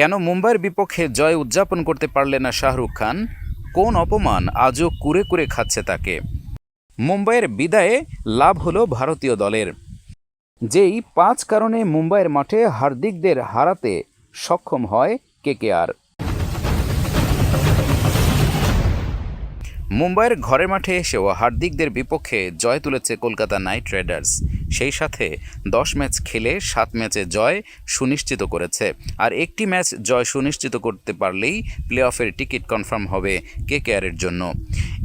কেন মুম্বাইয়ের বিপক্ষে জয় উদযাপন করতে পারলে না শাহরুখ খান? কোন অপমান আজও কুরে কুরে খাচ্ছে তাকে? মুম্বাইয়ের বিদায়ে লাভ হল ভারতীয় দলের। যেই পাঁচ কারণে মুম্বাইয়ের মাঠে হার্দিকদের হারাতে সক্ষম হয় কেকেআর মুম্বাইয়ের ঘরের মাঠে এসেও হার্দিকদের বিপক্ষে জয় তুলেছে কলকাতা নাইট রাইডার্স। সেই সাথে দশ ম্যাচ খেলে সাত ম্যাচে জয় সুনিশ্চিত করেছে। আর একটি ম্যাচ জয় সুনিশ্চিত করতে পারলেই প্লে অফের টিকিট কনফার্ম হবে কেকেআরের জন্য।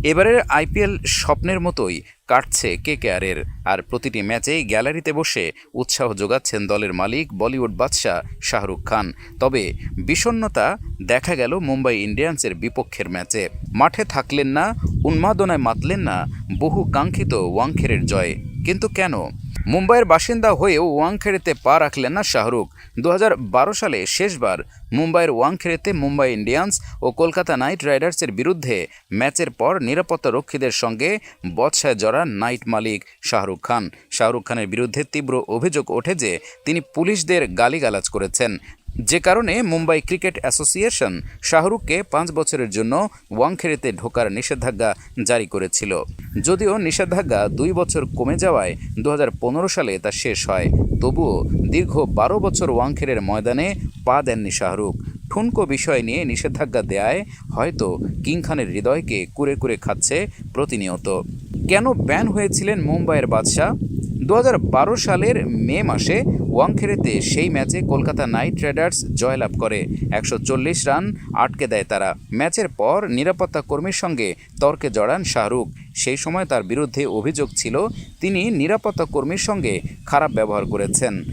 এবারের আইপিএল স্বপ্নের মতোই কাটছে কে কেকেআরের আর প্রতিটি ম্যাচেই গ্যালারিতে বসে উৎসাহ যোগাচ্ছেন দলের মালিক, বলিউড বাদশাহ শাহরুখ খান। তবে বিষণ্নতা দেখা গেল মুম্বাই ইন্ডিয়ান্সের বিপক্ষের ম্যাচে। মাঠে থাকলেন না, উন্মাদনায় মাতলেন না বহু কাঙ্ক্ষিত ওয়াংখেরের জয়। কিন্তু কেন? মুম্বাইয়ের বাসিন্দা হয়েও ওয়াংখেড়েতে পা রাখলেন না শাহরুখ। দু হাজার বারো সালে শেষবার মুম্বাইয়ের ওয়াংখেড়েতে মুম্বাই ইন্ডিয়ান্স ও কলকাতা নাইট রাইডার্সের বিরুদ্ধে ম্যাচের পর নিরাপত্তা রক্ষীদের সঙ্গে বৎসায় জড়া নাইট মালিক শাহরুখ খান। শাহরুখ খানের বিরুদ্ধে তীব্র অভিযোগ ওঠে যে, তিনি পুলিশদের গালিগালাজ করেছেন। যে কারণে মুম্বাই ক্রিকেট অ্যাসোসিয়েশন শাহরুখকে পাঁচ বছরের জন্য ওয়াংখেড়েতে ঢোকার নিষেধাজ্ঞা জারি করেছিল। যদিও নিষেধাজ্ঞা দুই বছর কমে যাওয়ায় দু হাজার পনেরো সালে তা শেষ হয়। তবুও দীর্ঘ বারো বছর ওয়াংখেড়ের ময়দানে পা দেননি শাহরুখ। ঠুনকো বিষয় নিয়ে নিষেধাজ্ঞা দেয়ায় হয়তো কিং খানের হৃদয়কে কুরে কুরে খাচ্ছে প্রতিনিয়ত। কেন ব্যান হয়েছিলেন মুম্বাইয়ের বাদশাহ? দু হাজার বারো সালের মে মাসে ওয়াংখেড়েতে সেই ম্যাচে কলকাতা নাইট রাইডার্স জয়লাভ করে। একশো চল্লিশ রান আটকে দেয় তারা। ম্যাচের পর নিরাপত্তা কর্মীর সঙ্গে তর্কে জড়ান শাহরুখ। সেই সময় তার বিরুদ্ধে অভিযোগ ছিল, তিনি নিরাপত্তা কর্মীর সঙ্গে খারাপ ব্যবহার করেছেন,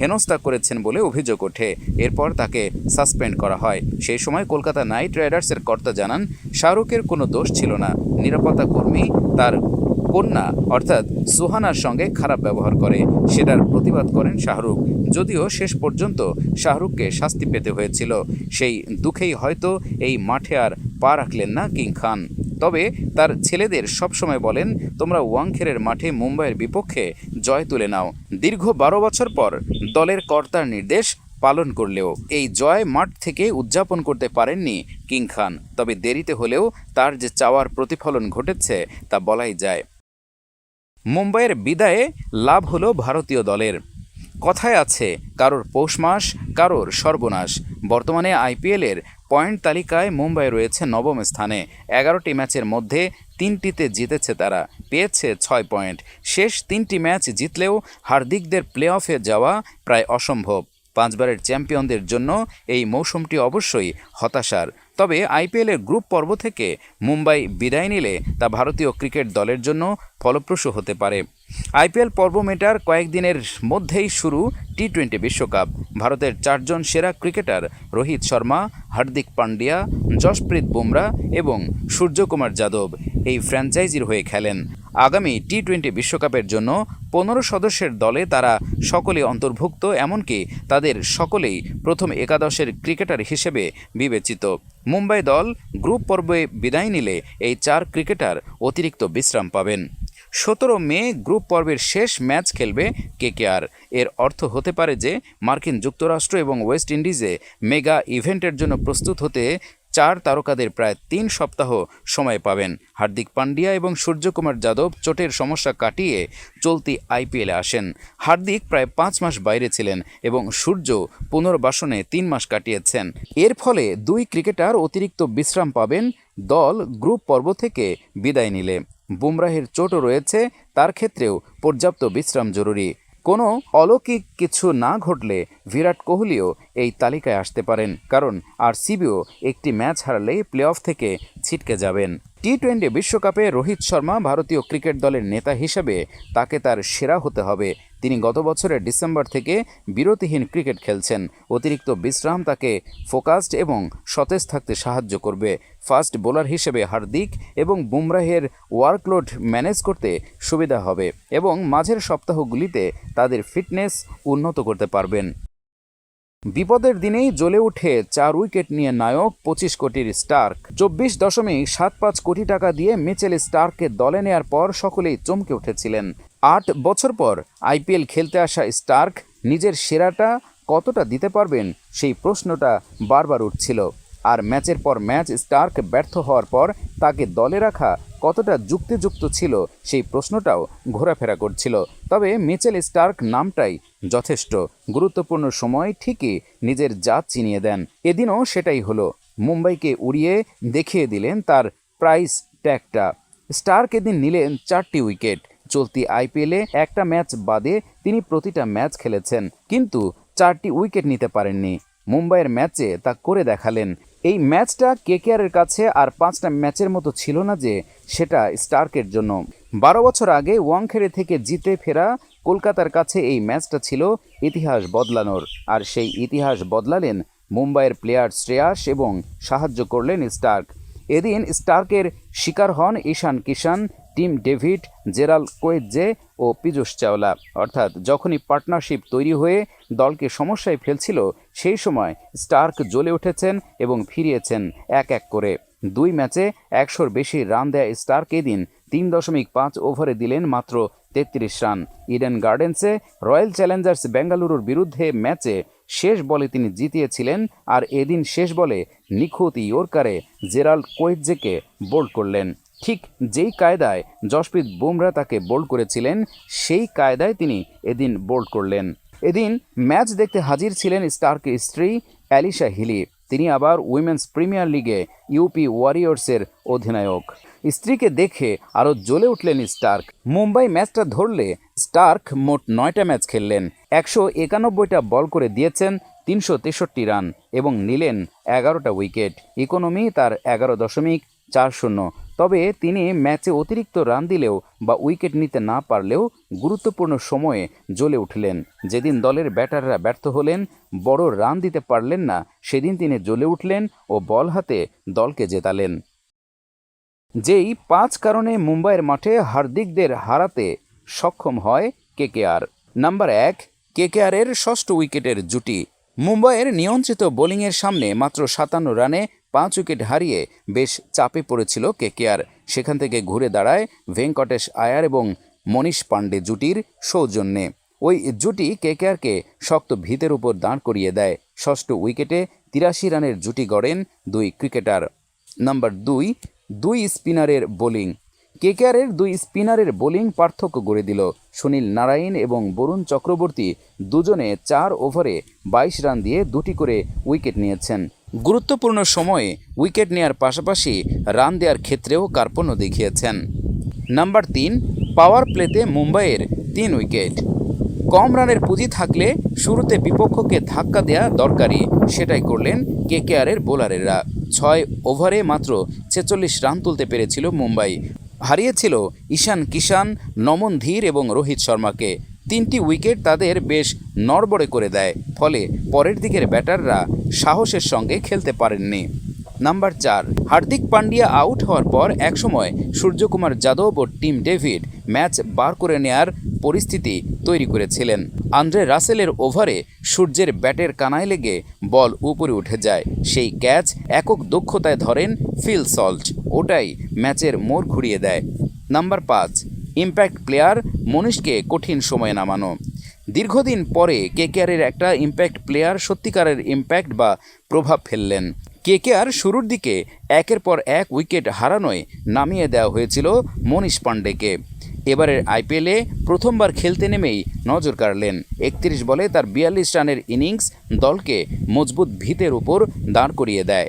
হেনস্থা করেছেন বলে অভিযোগ ওঠে। এরপর তাকে সাসপেন্ড করা হয়। সেই সময় কলকাতা নাইট রাইডার্সের কর্তা জানান, শাহরুখের কোনো দোষ ছিল না। নিরাপত্তা কর্মী তার কন্যা, অর্থাৎ সুহানার সঙ্গে খারাপ ব্যবহার করে, সেটার প্রতিবাদ করেন শাহরুখ। যদিও শেষ পর্যন্ত শাহরুখকে শাস্তি পেতে হয়েছিল, সেই দুঃখেই হয়তো এই মাঠে আর পা রাখলেন না কিং খান। তবে তার ছেলেদের সবসময় বলেন, তোমরা ওয়াংখেরের মাঠে মুম্বাইয়ের বিপক্ষে জয় তুলে নাও। দীর্ঘ বারো বছর পর দলের কর্তার নির্দেশ পালন করলেও এই জয় মাঠ থেকে উদযাপন করতে পারেননি কিং খান। তবে দেরিতে হলেও তার যে চাওয়ার প্রতিফলন ঘটেছে, তা বলাই যায়। মুম্বাইয়ের বিদায়ে লাভ হলো ভারতীয় দলের। কথায় আছে, কারোর পৌষ মাস, কারোর সর্বনাশ। বর্তমানে আইপিএলের পয়েন্ট তালিকায় মুম্বাই রয়েছে নবম স্থানে। এগারোটি ম্যাচের মধ্যে তিনটিতে জিতেছে তারা, পেয়েছে ছয় পয়েন্ট। শেষ তিনটি ম্যাচ জিতলেও হার্দিকদের প্লে অফে যাওয়া প্রায় অসম্ভব। পাঁচবারের চ্যাম্পিয়নদের জন্য এই মৌসুমটি অবশ্যই হতাশার। তবে আইপিএলের গ্রুপ পর্ব থেকে মুম্বাই বিদায় নিলে তা ভারতীয় ক্রিকেট দলের জন্য ফলপ্রসূ হতে পারে। আইপিএল পর্ব মেটার কয়েকদিনের মধ্যেই শুরু টি টোয়েন্টি বিশ্বকাপ। ভারতের চারজন সেরা ক্রিকেটার রোহিত শর্মা, হার্দিক পান্ডিয়া, যশপ্রীত বুমরা এবং সূর্যকুমার যাদব এই ফ্র্যাঞ্চাইজির হয়ে খেলেন। আগামী টি টোয়েন্টি বিশ্বকাপের জন্য পনেরো সদস্যের দলে তারা সকলে অন্তর্ভুক্ত, এমনকি তাদের সকলেই প্রথম একাদশের ক্রিকেটার হিসেবে বিবেচিত। মুম্বাই দল গ্রুপ পর্বে বিদায় নিলে এই চার ক্রিকেটার অতিরিক্ত বিশ্রাম পাবেন। সতেরো মে গ্রুপ পর্বের শেষ ম্যাচ খেলবে কেকেআর। এর অর্থ হতে পারে যে মার্কিন যুক্তরাষ্ট্র এবং ওয়েস্ট ইন্ডিজে মেগা ইভেন্টের জন্য প্রস্তুত হতে চার তারকাদের প্রায় তিন সপ্তাহ সময় পাবেন। হার্দিক পান্ডিয়া এবং সূর্যকুমার যাদব চোটের সমস্যা কাটিয়ে চলতি আইপিএলে আসেন। হার্দিক প্রায় পাঁচ মাস বাইরে ছিলেন এবং সূর্য পুনর্বাসনে তিন মাস কাটিয়েছেন। এর ফলে দুই ক্রিকেটার অতিরিক্ত বিশ্রাম পাবেন, দল গ্রুপ পর্ব থেকে বিদায় নিলে। বুমরাহের চোটও রয়েছে, তার ক্ষেত্রেও পর্যাপ্ত বিশ্রাম জরুরি। কোনো অলৌকিক কিছু না ঘটলে বিরাট কোহলিও এই তালিকায় আসতে পারেন, কারণ আর সিবিও একটি ম্যাচ হারলেই প্লে অফ থেকে ছিটকে যাবেন। টি টোয়েন্টি বিশ্বকাপে রোহিত শর্মা ভারতীয় ক্রিকেট দলের নেতা হিসেবে তাকে তার সেরা হতে হবে তিনি গত বছরের ডিসেম্বর থেকে বিরতিহীন ক্রিকেট খেলছেন। অতিরিক্ত বিশ্রাম তাকে ফোকাসড এবং সতেজ থাকতে সাহায্য করবে। ফাস্ট বোলার হিসেবে হার্দিক এবং বুমরাহের ওয়ার্কলোড ম্যানেজ করতে সুবিধা হবে এবং মাঝের সপ্তাহগুলিতে তাদের ফিটনেস উন্নত করতে পারবেন। বিপদের দিনেই জ্বলে উঠে চার উইকেট নিয়ে নায়ক পঁচিশ কোটির স্টার্ক। চব্বিশ দশমিক সাত পাঁচ কোটি টাকা দিয়ে মিচেল স্টার্ককে দলে নেয়ার পর সকলেই চমকে উঠেছিলেন। আট বছর পর আইপিএল খেলতে আসা স্টার্ক নিজের সেরাটা কতটা দিতে পারবেন সেই প্রশ্নটা বারবার উঠছিল। আর ম্যাচের পর ম্যাচ স্টার্ক ব্যর্থ হওয়ার পর তাকে দলে রাখা কতটা যুক্তিযুক্ত ছিল সেই প্রশ্নটাও ঘোরাফেরা করছিল। তবে মিচেল স্টার্ক নামটাই যথেষ্ট। গুরুত্বপূর্ণ সময় ঠিকই নিজের জাত চিনিয়ে দেন। এদিনও সেটাই হলো। মুম্বাইকে উড়িয়ে দেখিয়ে দিলেন তার প্রাইস ট্যাগটা। স্টার্ক এদিন নিলেন চারটি উইকেট। চলতি আইপিএলে একটা ম্যাচ বাদে তিনি প্রতিটা ম্যাচ খেলেছেন। কিন্তু চারটি উইকেট নিতে পারেননি। মুম্বাইয়ের ম্যাচে তা করে দেখালেন। এই ম্যাচটা কেকেআরের কাছে আর পাঁচটা ম্যাচের মতো ছিল না যে সেটা স্টার্কের জন্য। বারো বছর আগে ওয়াংখেড়ে থেকে জিতে ফেরা কলকাতার কাছে এই ম্যাচটা ছিল ইতিহাস বদলানোর। আর সেই ইতিহাস বদলালেন মুম্বাইয়ের প্লেয়ার শ্রেয়াস এবং সাহায্য করলেন স্টার্ক। এদিন স্টার্কের শিকার হন Ishan Kishan Tim David, Gerald Coetzee ও পীযূষ চাওলা। অর্থাৎ যখনই পার্টনারশিপ তৈরি হয়ে দলকে সমস্যায় ফেলছিল, সেই সময় স্টার্ক জ্বলে উঠেছেন এবং ফিরিয়েছেন এক এক করে। দুই ম্যাচে একশোর বেশি রান দেয়া স্টার্ক এদিন তিন দশমিক পাঁচ ওভারে দিলেন মাত্র তেত্রিশ রান। ইডেন গার্ডেন্সে রয়্যাল চ্যালেঞ্জার্স বেঙ্গালুরুর বিরুদ্ধে ম্যাচে শেষ বলে তিনি জিতিয়েছিলেন আর এদিন শেষ বলে নিখুঁত ইয়র্কারে জেরাল্ড কোয়েজেকে বোল্ড করলেন। ঠিক যেই কায়দায় যশপ্রীত বুমরা তাকে বোল্ড করেছিলেন, সেই কায়দায় তিনি এদিন বোল্ড করলেন। এদিন ম্যাচ দেখতে হাজির ছিলেন স্টার্কের স্ত্রী অ্যালিশা হিলি। তিনি আবার উইমেন্স প্রিমিয়ার লিগে ইউপি ওয়ারিয়র্সের অধিনায়ক। স্ত্রীকে দেখে আরও জ্বলে উঠলেন স্টার্ক। মুম্বাই ম্যাচটা ধরলে স্টার্ক মোট নয়টা ম্যাচ খেললেন। একশো একানব্বইটা বল করে দিয়েছেন তিনশো তেষট্টি রান এবং নিলেন এগারোটা উইকেট। ইকোনমি তার এগারো দশমিক চার শূন্য। তবে তিনি ম্যাচে অতিরিক্ত রান দিলেও বা উইকেট নিতে না পারলেও গুরুত্বপূর্ণ সময়ে জ্বলে উঠলেন। যেদিন দলের ব্যাটাররা ব্যর্থ হলেন, বড় রান দিতে পারলেন না, সেদিন তিনি জ্বলে উঠলেন ও বল হাতে দলকে জেতালেন। যেই পাঁচ কারণে মুম্বাইয়ের মাঠে হার্দিকদের হারাতে সক্ষম হয় কেকেআর। নাম্বার এক, কেকেআরের ষষ্ঠ উইকেটের জুটি। মুম্বাইয়ের নিয়ন্ত্রিত বোলিংয়ের সামনে মাত্র সাতান্ন রানে পাঁচ উইকেট হারিয়ে বেশ চাপে পড়েছিল কেকেআর। সেখান থেকে ঘুরে দাঁড়ায় ভেঙ্কটেশ আয়ার এবং মনীষ পাণ্ডে জুটির সৌজন্যে। ওই জুটি কেকেআরকে শক্ত ভিতের উপর দাঁড় করিয়ে দেয়। ষষ্ঠ উইকেটে তিরাশি রানের জুটি গড়েন দুই ক্রিকেটার। নাম্বার দুই দুই স্পিনারের বোলিং। কেকেআরের দুই স্পিনারের বোলিং পার্থক্য গড়ে দিল। সুনীল নারায়ণ এবং বরুণ চক্রবর্তী দুজনে চার ওভারে বাইশ রান দিয়ে দুটি করে উইকেট নিয়েছেন। গুরুত্বপূর্ণ সময়ে উইকেট নেয়ার পাশাপাশি রান দেওয়ার ক্ষেত্রেও কার্পণ্য দেখিয়েছেন। নাম্বার তিন, পাওয়ার প্লেতে মুম্বাইয়ের তিন উইকেট। কম রানের পুঁজি থাকলে শুরুতে বিপক্ষকে ধাক্কা দেয়া দরকারি সেটাই করলেন কে কেকেআরের বোলারেরা। ছয় ওভারে মাত্র ছেচল্লিশ রান তুলতে পেরেছিল মুম্বাই। হারিয়েছিল ঈশান কিষান নমন ধীর এবং রোহিত শর্মাকে। তিনটি উইকেট তাদের বেশ নড়বড়ে করে দেয়, ফলে পরের দিকের ব্যাটাররা সাহসের সঙ্গে খেলতে পারেননি। নাম্বার চার, হার্দিক পান্ডিয়া আউট হওয়ার পর একসময় সূর্যকুমার যাদব ও টিম ডেভিড ম্যাচ বার করে নেয়ার পরিস্থিতি তৈরি করেছিলেন। আন্দ্রে রাসেলের ওভারে সূর্যের ব্যাটের কানায় লেগে বল উপরে উঠে যায়। সেই ক্যাচ একক দক্ষতায় ধরেন ফিল সল্ট, ওটাই ম্যাচের মোড় ঘুরিয়ে দেয়। নাম্বার পাঁচ ইম্প্যাক্ট প্লেয়ার মনীষকে কঠিন সময়ে নামানো। দীর্ঘদিন পরে কেকেআরের একটা ইম্প্যাক্ট প্লেয়ার সত্যিকারের ইম্প্যাক্ট বা প্রভাব ফেললেন। কেকেআর শুরুর দিকে একের পর এক উইকেট হারানোয় নামিয়ে দেওয়া হয়েছিল মনীষ পাণ্ডেকে এবারের আইপিএলে প্রথমবার খেলতে নেমেই নজর কাড়লেন। একত্রিশ বলে তার বিয়াল্লিশ রানের ইনিংস দলকে মজবুত ভিতের উপর দাঁড় করিয়ে দেয়।